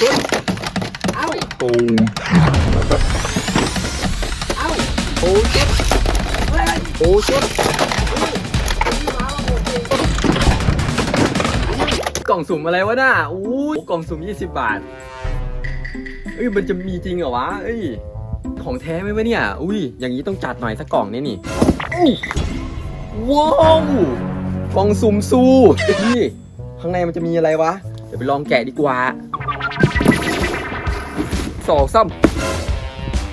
ชุดเอาโอ้เอ้าโอ้ชุดเฮ้ยโอ้ชุดกล่องสุ่มอะไรวะน่ะอู้กล่องสุ่ม 20 บาท เอ้ยมันจะมีจริงเหรอวะ เอ้ย ของแท้ไหมวะเนี่ย อุ้ย อย่างนี้ต้องจัดหน่อยสักกล่องนี่นี่ว้าวกล่องสุ่มซูนี่ข้างในมันจะมีอะไรวะ เดี๋ยวไปลองแกะดีกว่า สองซ้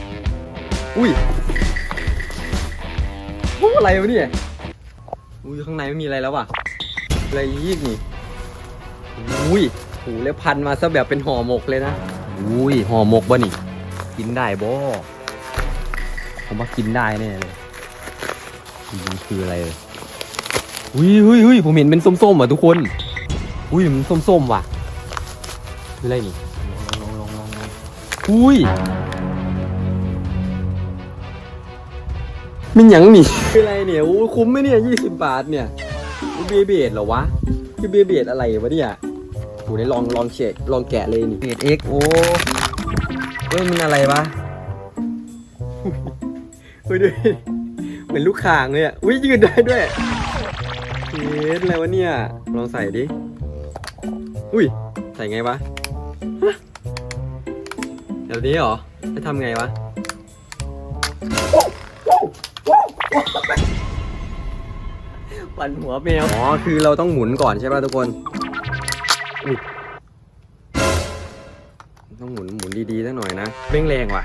ำอุ้ยโอ้อะไรวะเนี่ย อุ้ยข้างในไม่มีอะไรแล้วว่ะ อะไรยีกนี่อุ้ยโหแล้วพันมาซะแบบเป็นห่อหมกเลยนะ อุ้ยห่อหมกบ่นี่ กินได้บ่ผมว่ากินได้แน่เลยมันคืออะไรเลยอุ้ยอุ้ยอุ้ยผมเห็นเป็นส้มๆอะทุกคน อุ้ยมันส้มๆว่ะคืออะไรนี่ องอุ้ยมันหยังนี่ คืออะไรเนี่ยโอ้คุ้มไหมเนี่ยยี่สิบบาทเนี่ยเบเบดเหรอวะคือเบเบดอะไรวะเนี่ยโหได้ลองลองเช็คลองแกะเลยนี่เบดเอ็กโอ้เฮ้ยมันอะไรวะเฮ้ยดูดิเหมือนลูกข่างเลยอะอุ้ยยืนได้ด้วยเฮ็ดอะไรวะเนี่ย ลองใส่ดิ อุ้ย ใส่ไงวะฮะ แบบนี้เหรอจะทำไงวะ ปั่นหัวแมว อ๋อ คือเราต้องหมุนก่อนใช่ป่ะทุกคนอุ๊ยต้องหมุนหมุนดีๆสักหน่อยนะเร่งแรงว่ะ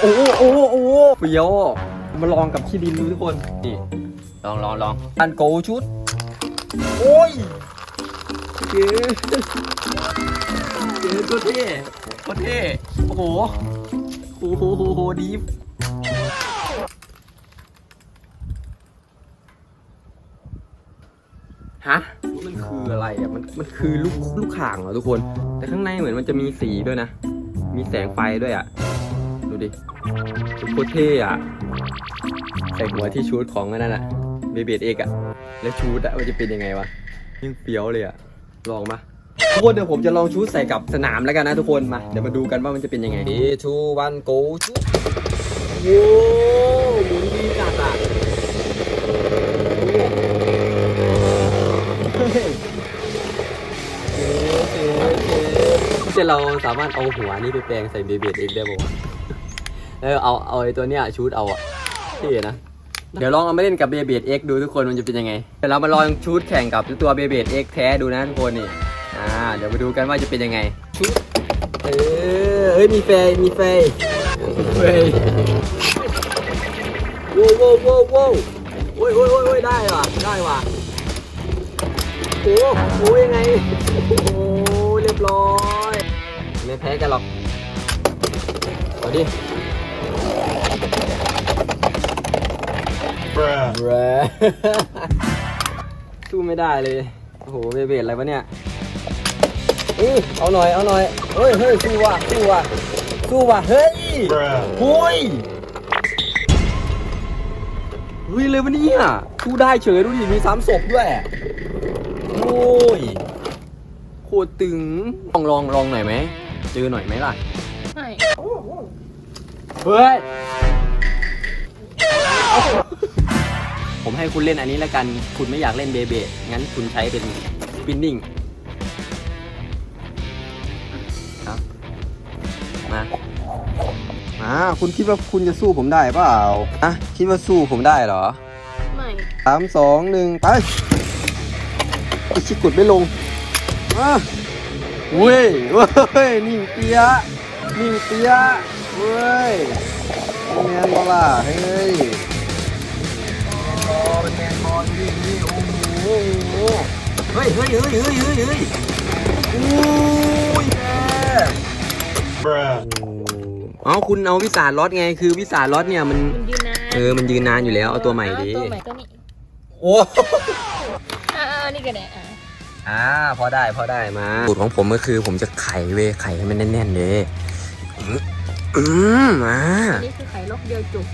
โอ้โห โอ้โห โอ้โหโอ้โหเฟี้ยวมาลองกับขี้ดินดูทุกคน นี่ ลองลองลองอันโกชุด โอ้ย เก๋เก๋โคตรเท่โคตรเท่โอ้โหโอ้โหโหโหดีฟฮะมันคืออะไรอะมันมันคือลูกลูกข่างเหรอทุกคน แต่ข้างในเหมือนมันจะมีสีด้วยนะ มีแสงไฟด้วยอะ ดูดิโคตรเท่อะ ใส่หัวที่ชูดของอันนั่นอะเบเบดเอกอะ แล้วชูดอะมันจะเป็นยังไงวะยังเฟี้ยวเลยอะ ลองมาทุกคนเดี๋ยวผมจะลองชูดใส่กับสนามแล้วกันนะทุกคนมาเดี๋ยวมาดูกันว่ามันจะเป็นยังไงดีทูวันโกชูดโว้หมุนดีจัดอะเฮ้ยเก๋เก๋เก๋จะเราสามารถเอาหัวนี่ไปแปลงใส่เบเบดเองได้ป่าวะแล้วเอาเอาไอ้ตัวเนี้ยชูดเอาอะเท่นะ เดี๋ยวลองเอามาเล่นกับเบเบดเอ็กดูทุกคนมันจะเป็นยังไง เดี๋ยวเรามาลองชูดแข่งกับตัวเบเบดเอ็กแท้ดูนะทุกคนนี่ อ่า เดี๋ยวมาดูกันว่าจะเป็นยังไง ชุด เออเฮ้ยมีเฟย์มีเฟย์เฟย์โว้วโว้วโว้วโว้โอ้ยโอ้ยโอ้ยได้ว่ะได้ว่ะโอ้โหยังไง โอ้เรียบร้อยไม่แพ้กันหรอกเอาดิ Bruh. แรสู้ไม่ได้เลย โอ้โหเบเบดอะไรวะเนี่ยอื้อเอาหน่อย เอาหน่อย เฮ้ยเฮ้ยสู้ว่ะ สู้ว่ะ สู้ว่ะ เฮ้ย Bruh. หุยเฮ้ยเลยวะเนี่ยสู้ได้เฉยดูดิมีสามศพด้วย โอ้ย โคตรตึง ลองลองลองหน่อยไหม เจอหน่อยไหมล่ะ ไม่ เฮ้ย ผมให้คุณเล่นอันนี้แล้วกัน คุณไม่อยากเล่นเบเบงั้นคุณใช้เป็นสปินนิ่งครับมามาคุณคิดว่าคุณจะสู้ผมได้เปล่าอะคิดว่าสู้ผมได้เหรอไม่สามสองหนึ่งไปไอชิกดไม่ลงมาเว้ยเว้ยนิ่งเปียะนิ่งเปียะเว้ยแมนบอล่ะเฮ้ยเป็น แมนบอลนี่นี่โอ้โหเฮ้ยเฮ้ยเฮ้ยเฮ้ยเฮ้ยเฮ้ยโอ้ยแม่ Bruh. เอาคุณเอาวิสาล็อตไงคือวิสาล็อตเนี่ยมันมันยืนนานเออมันยืนนานอยู่แล้วเอาตัวใหม่ดิตัวใหม่ก็นี่โอ้อ่านี่ก็ได้อ่าอ่าพอได้พอได้มาสูตรของผมก็คือผมจะไข่เวยไข่ให้มันแน่นๆเลยอืมมาอันนี้คือไข่ลกเดียวจุก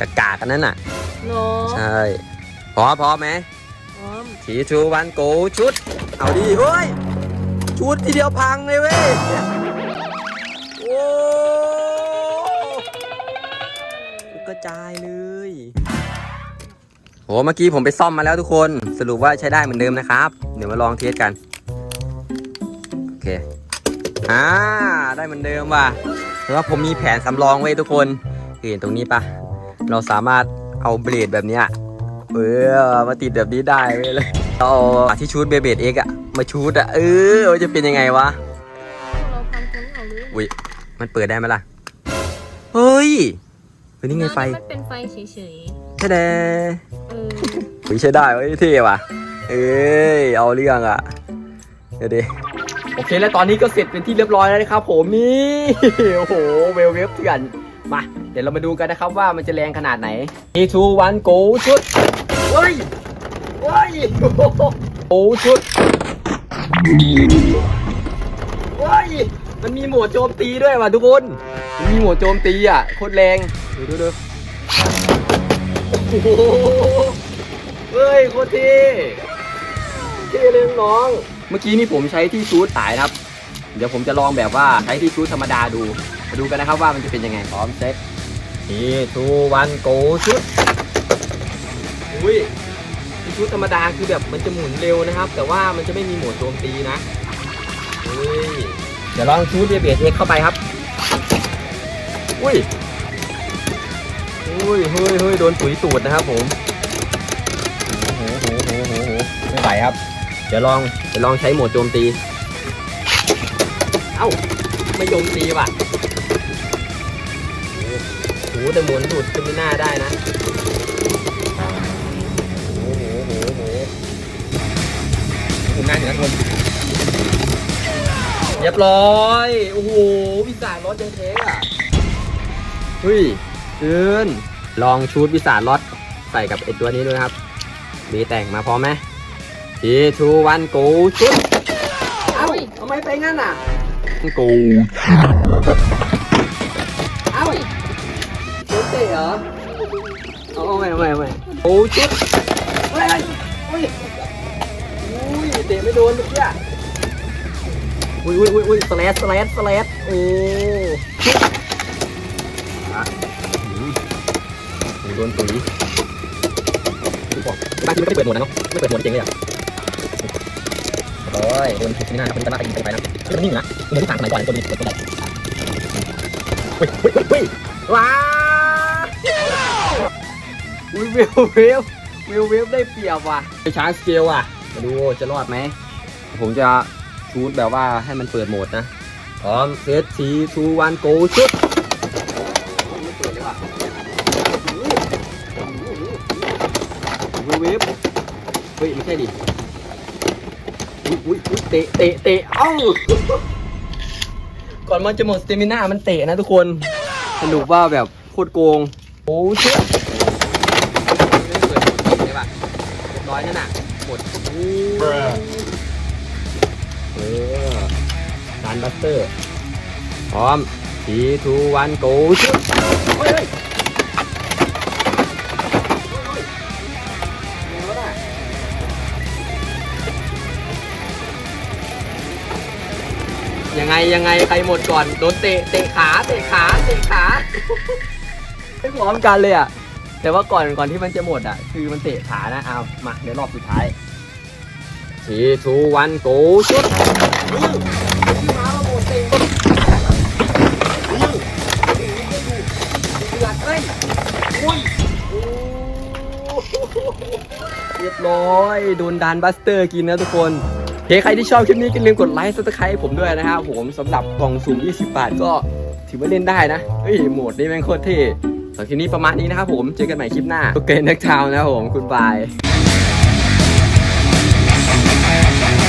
กากากันนั่นน่ะโนใช่พอพอไหมพร้อมทีทูวันโกชุด เอาดีเฮ้ย ชุดทีเดียวพังเลยเว้ย โอ้กระจายเลยโหเมื่อกี้ผมไปซ่อมมาแล้วทุกคน สรุปว่าใช้ได้เหมือนเดิมนะครับ เดี๋ยวมาลองเทสกัน โอเค อ่า ได้เหมือนเดิมว่ะแต่ว่าผมมีแผนสำรองไว้ทุกคนเห็นตรงนี้ปะ เราสามารถเอาเบลดแบบเนี้ยเออมาติดแบบนี้ได้เว้ยเลยเอาที่ชูดเบเบดเอ็กอะมาชูดอะเออมันจะเป็นยังไงวะเราพังตรงนี้ออกเลยอุ้ยมันเปิดได้ไหมล่ะ เฮ้ยเฮ้ยนี่ไงไฟมันเป็นไฟเฉยแค่แดๆเอออุ้ยใช้ได้เว้ยเท่ว่ะ เอ้ยเอาเรื่องอะเดี๋ยวดิโอเค แล้วตอนนี้ก็เสร็จเป็นที่เรียบร้อยแล้วนะครับผมนี่โอ้โหเวลเวฟเถื่อนมาเดี๋ยวเรามาดูกันนะครับว่ามันจะแรงขนาดไหน3 2 1 go ชุดเฮ้ยเฮ้ยโอ้ชุดเฮ้ยมันมีโหมดโจมตีด้วยว่ะทุกคนมันมีโหมดโจมตีอะโคตรแรงดูดูดูโอ้โหเฮ้ยโคตรเท่เท่เลยน้อง เมื่อกี้นี่ผมใช้ที่ชูดสายนะครับ เดี๋ยวผมจะลองแบบว่าใช้ที่ชูดธรรมดาดู มาดูกันนะครับว่ามันจะเป็นยังไงพร้อมเซ็ต ทีทูวันโกชุด อุ้ยชุดธรรมดาคือแบบมันจะหมุนเร็วนะครับ แต่ว่ามันจะไม่มีโหมดโจมตีนะอุ้ยเดี๋ยวลองชูดเบเบดเอ็กเข้าไปครับ อุ้ย อุ้ยเฮ้ยเฮ้ยโดนปุ๋ยตูดนะครับผมโอ้โหโหโหโหโหไม่ไหวครับ เดี๋ยวลองเดี๋ยวลองใช้โหมดโจมตี เอ้า ไม่โจมตีว่ะ หแต่หมุนสุดจะไม่น่าได้นะโอ้โหโหโหผมน่าถึงนะทุกคนเรียบร้อย โอ้โหวิสารรถยังเทอะเฮ้ยเกินลองชูดวิสารรถใส่กับไอตัวนี้ด้วยครับดีแต่งมาพร้อมไหมทีทูวันโกชุดเอ้าทำไมไปงั้นอะกเอ้า โดนเตะเหรอ เอาเอาใหม่เอาใหม่เอาใหม่โอ้ชุดเฮ้ยเฮ้ยอุ้ยเตะไม่โดนเมื่อกี้อะอุ้ยอุ้ยอุ้ยอุ้ยสแลสสแลสสแลสโอ้ชุดอะอืมโดนตุ๋ยตุ๋ยบอกบ้านที่ไม่ได้เปิดโหมดนะเนาะไม่เปิดโหมดเจ๋งเลยอะโอ้ยโดนชุดนี่หน้าครับเป็นตาตายิงไปนะมันนิ่งนะเหมือนที่ผ่านสมัยก่อนตัวนี้ตัวใหญ่เฮ้ยเฮ้ยเฮ้ยว้า อุ้ยเวลเวลเวลเวลได้เปรียบว่ะไปช้างสเกลอะมาดูจะรอดไหม ผมจะชูดแบบว่าให้มันเปิดโหมดนะพร้อมเซตทีทูวันโกชุดไม่เปิดเลยว่ะวลเวเฮ้ยไม่ใช่ดิอุ้ยอุ้ยอุ้ยเตะเตะเตะเอ้าก่อนมันจะหมดสเตมิน่ามันเตะนะทุกคน สรุปว่าแบบโคตรโกง โอ้เชื่อ เออการบัสเตอร์ พร้อมทีทูวันโกชุยังไงยังไงใครหมดก่อนโดนเตะเตะขาเตะขาเตะขาไม่พร้อมกันเลยอะแต่ว่าก่อนก่อนที่มันจะหมดอะ คือมันเตะขานะเอามาเดี๋ยวรอบสุดท้าย ทีทูวันโกชุดมาโหมดเตะเดือดเอ้ยอุ้ยโอ้เรียบร้อยโดนดานบัสเตอร์กินนะทุกคนโอเคใครที่ชอบคลิปนี้ก็อย่าลืมกดไลค์ซับสไครต์ผมด้วยนะครับผมสำหรับกล่องสุ่ม20 บาทก็ถือว่าเล่นได้นะเฮ้ยโหมดนี้แม่งโคตรเท่สำหรับคลิปนี้ประมาณนี้นะครับผม เจอกันใหม่คลิปหน้า โอเคนักทาวนะครับผม คุณบาย Música